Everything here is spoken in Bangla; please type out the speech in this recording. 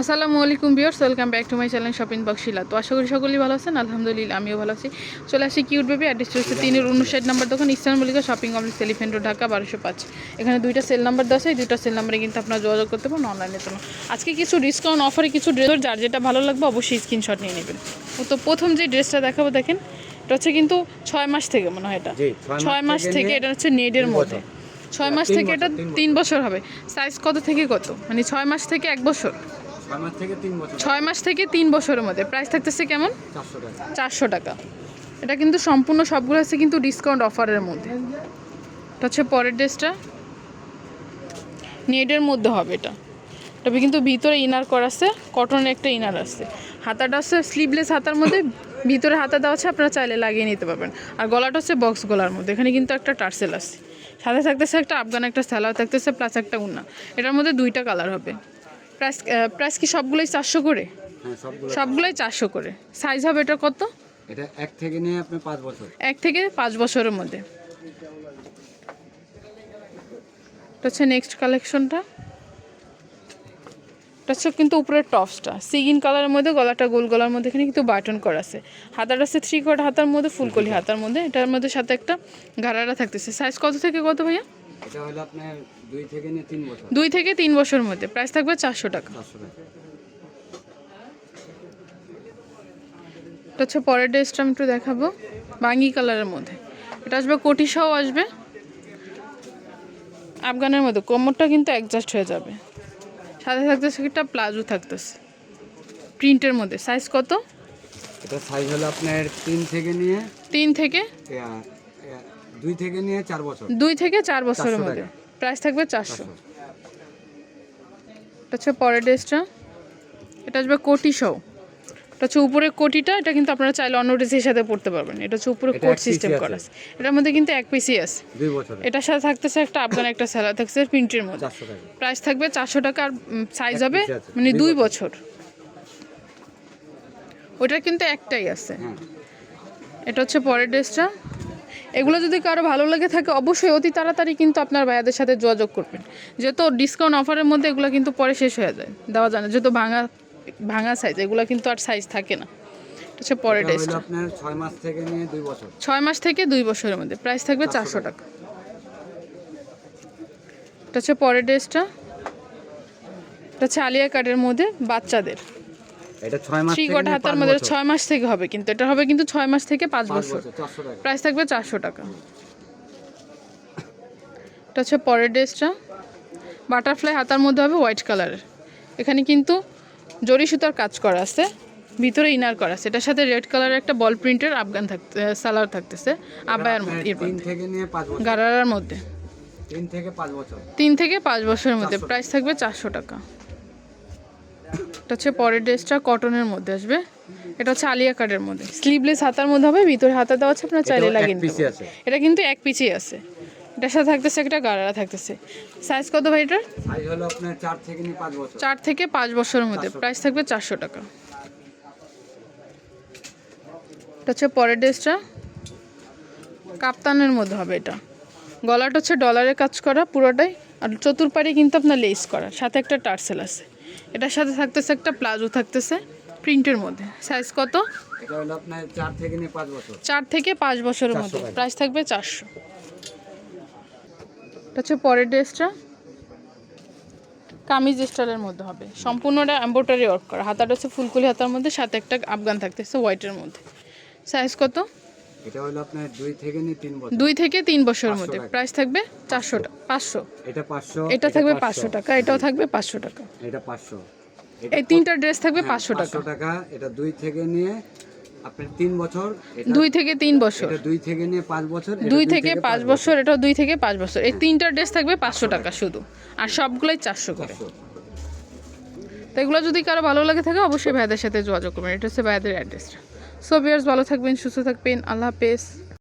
আসসালামু আলাইকুম viewers welcome back to my channel shopping বক্সিলা তো আশা করি সকলেই ভালো আছেন আলহামদুলিল্লাহ আমিও ভালো আছি। চলে আসি কিউট বেবি অ্যাড্রেস হচ্ছে তিনের উনষাট নাম্বার দোকান eastern Mallika shopping complex elephant road, Dhaka বারোশো পাঁচ। এখানে দুইটা সেল নাম্বার দেওয়া হয় দুইটা সেল নাম্বারে কিন্তু আপনারা যোগাযোগ করতে পারেন অনলাইনে জন্য আজকে কিছু ডিসকাউন্ট অফারে কিছু ড্রেস যার যেটা ভালো লাগবে অবশ্যই স্ক্রিনশট নিয়ে নেবেন। তো প্রথম যে ড্রেসটা দেখাবো দেখেন এটা হচ্ছে কিন্তু ছয় মাস থেকে মনে হয় এটা। ছয় মাস থেকে এটা হচ্ছে নেডের মধ্যে ছয় মাস থেকে এটা। তিন বছর। হবে। সাইজ কত থেকে কত? মানে ছয় মাস থেকে এক বছর। ছয় মাস থেকে তিন বছরের মধ্যে। প্রাইস থাকতেছে কেমন? চারশো টাকা। এটা কিন্তু সম্পূর্ণ সবগুলো আছে কিন্তু ডিসকাউন্ট অফারের মধ্যে। এটা হচ্ছে পরের ড্রেসটা নেটের মধ্যে হবে এটা। তবে কিন্তু ভিতরে ইনার করা আছে কটনের একটা ইনার আছে। হাতাটা হচ্ছে স্লিভলেস হাতার মধ্যে। ভিতরে হাতা দেওয়া আছে আপনারা চাইলে লাগিয়ে নিতে পারবেন। আর গলাটা হচ্ছে বক্স গলার মধ্যে। এখানে কিন্তু একটা টার্সেল আছে। সাথে থাকতেছে একটা আফগান একটা স্যালার থাকতেছে প্লাস একটা উন্না। এটার মধ্যে দুইটা কালার হবে। প্রাইস প্রাইস কি সবগুলোই চারশো করে? হ্যাঁ সবগুলো সবগুলোই চারশো করে। সাইজ হবে এটা কত? এটা এক থেকে নিয়ে আপনি পাঁচ বছর। এক থেকে পাঁচ বছরের মধ্যে। এটা হচ্ছে নেক্সট কালেকশনটা এটা হচ্ছে কিন্তু উপরের টপসটা সিগিন কালারের মধ্যে গলাটা গোল গলার মধ্যে এখানে কিন্তু বাটন করা আছে। হাতাটা হচ্ছে থ্রি কোয়ার্ট হাতার মধ্যে ফুলকলি হাতার মধ্যে। এটার মধ্যে সাথে একটা গারারা থাকতেছে। সাইজ কত থেকে কত ভাইয়া? এটা হলো আপনার দুই থেকে নিয়ে তিন বছর। দুই থেকে তিন বছরের মধ্যে। প্রাইস থাকবে চারশো টাকা। চারশো টাকা। এটা হচ্ছে পরের ড্রেসটা আমি একটু দেখাবো বাঙ্গি কালারের মধ্যে। এটা আসবে কোটি সহ আসবে। আফগানের মধ্যে। কোমরটা কিন্তু অ্যাডজাস্ট হয়ে যাবে। সাথে থাকতেছে একটা প্লাজো থাকতেছে। প্রিন্টের মধ্যে। সাইজ কত? এটা সাইজ হলো আপনার তিন থেকে নিয়ে তিন থেকে? দুই থেকে নিয়ে চার বছর। দুই থেকে চার বছরের মধ্যে। প্রাইস থাকবে চারশো। এটা হচ্ছে পরের ড্রেসটা। এটা আসবে কোটি সহ এটা হচ্ছে উপরে কোটিটা এটা কিন্তু আপনারা চাইলে অন্য ড্রেসের সাথে পড়তে পারবেন। এটা হচ্ছে উপরে কোট সিস্টেম করা আছে। এটার মধ্যে কিন্তু এক পিসই আছে। এটার সাথে থাকতেছে একটা আফগান একটা স্যালাড থাকছে প্রিন্টের মধ্যে। প্রাইস থাকবে চারশো টাকা আর সাইজ হবে মানে দুই দুই বছর। ওটার কিন্তু একটাই আছে। হ্যাঁ। এটা হচ্ছে পরের ড্রেসটা। এগুলো যদি কারও ভালো লাগে থাকে অবশ্যই অতি তাড়াতাড়ি কিন্তু আপনার ভাইয়াদের সাথে যোগাযোগ করবেন। যেহেতু ডিসকাউন্ট অফারের মধ্যে এগুলো কিন্তু পরে শেষ হয়ে যায়। দেওয়া যায় না। যেহেতু ভাঙা ভাঙা সাইজ এগুলো কিন্তু আর সাইজ থাকে না। হচ্ছে ড্রেসটা আপনার ছয় মাস থেকে নিয়ে দুই বছর। ছয় মাস থেকে দুই বছরের মধ্যে। প্রাইস থাকবে চারশো টাকা। এটা হচ্ছে পরের ড্রেসটা এটা হচ্ছে আলিয়া কার্ডের মধ্যে বাচ্চাদের। এটা মাস থেকে হাতার মধ্যে বছর। ছয় মাস থেকে হবে কিন্তু এটা হবে কিন্তু ছয় মাস থেকে পাঁচ বছর। প্রাইস থাকবে চারশো টাকা। এটা হচ্ছে পরের ড্রেসটা। বাটারফ্লাই হাতার মধ্যে হবে হোয়াইট কালারের। এখানে কিন্তু জরি সুতার কাজ করা আছে ভিতরে ইনার করা আছে। এটার সাথে রেড কালারের একটা বল প্রিন্টের আফগান থাকতে সালার থাকতেছে আবায়ার মধ্যে এর তিন মধ্যে। থেকে পাঁচ গারারার মধ্যে। তিন থেকে পাঁচ বছরের মধ্যে। 400 প্রাইস থাকবে চারশো টাকা। এটা হচ্ছে পরের ড্রেসটা কটনের মধ্যে আসবে। এটা হচ্ছে আলিয়া কাটের মধ্যে। স্লিভলেস হাতার মধ্যে হবে ভিতরে হাতা দেওয়া আছে আপনার চাইলে লাগিয়ে নিতে আছে। এটা কিন্তু এক পিচই আছে। এটার সাথে থাকতেছে একটা গারারা থাকতেছে। সাইজ কত ভাই এটার? সাইজ হলো আপনার চার থেকে পাঁচ বছরের মধ্যে। 400 প্রাইস থাকবে চারশো টাকা। এটা হচ্ছে পরের ড্রেসটা। কাপ্তানের মধ্যে হবে এটা। গলাটা হচ্ছে ডলারের কাজ করা পুরোটাই। আর চতুর্পাড়ে কিন্তু আপনার লেস করা। সাথে একটা টার্সেল আছে। এটার সাথে থাকতেছে একটা প্লাজো থাকতেছে প্রিন্টের মধ্যে। সাইজ কত? চার থেকে পাঁচ বছরের মধ্যে। প্রাইস থাকবে চারশো। এটা হচ্ছে পরের ড্রেসটা। কামিজ স্টাইলের মধ্যে হবে। সম্পূর্ণটা এম্ব্রয়ডারি ওয়ার্ক করা। হাতাটা হচ্ছে ফুলকুলি হাতার মধ্যে সাথে একটা আফগান থাকতেছে হোয়াইটের মধ্যে। সাইজ কত? এটা হলো আপনার দুই থেকে নিয়ে তিন বছর। দুই থেকে তিন বছরের মধ্যে। প্রাইস থাকবে চারশো টাকা পাঁচশো। এটা পাঁচশো এটা থাকবে পাঁচশো। টাকা এটাও থাকবে পাঁচশো টাকা। এটা পাঁচশো। এই তিনটা ড্রেস থাকবে হ্যাঁ, পাঁচশো টাকা। টাকা এটা দুই থেকে নিয়ে আপনার তিন বছর দুই থেকে তিন বছর। দুই থেকে নিয়ে পাঁচ বছর দুই থেকে পাঁচ বছর এটাও দুই থেকে পাঁচ বছর। এই তিনটা ড্রেস থাকবে পাঁচশো টাকা শুধু। আর সবগুলোই চারশো করে। তো এগুলো যদি কারও ভালো লাগে থাকে অবশ্যই ভাইদের সাথে যোগাযোগ করবেন। এটা হচ্ছে ভাইদের অ্যাড্রেসটা সো বিয়ার্স ভালো থাকবেন সুস্থ থাকবেন আল্লাহ হাফেজ।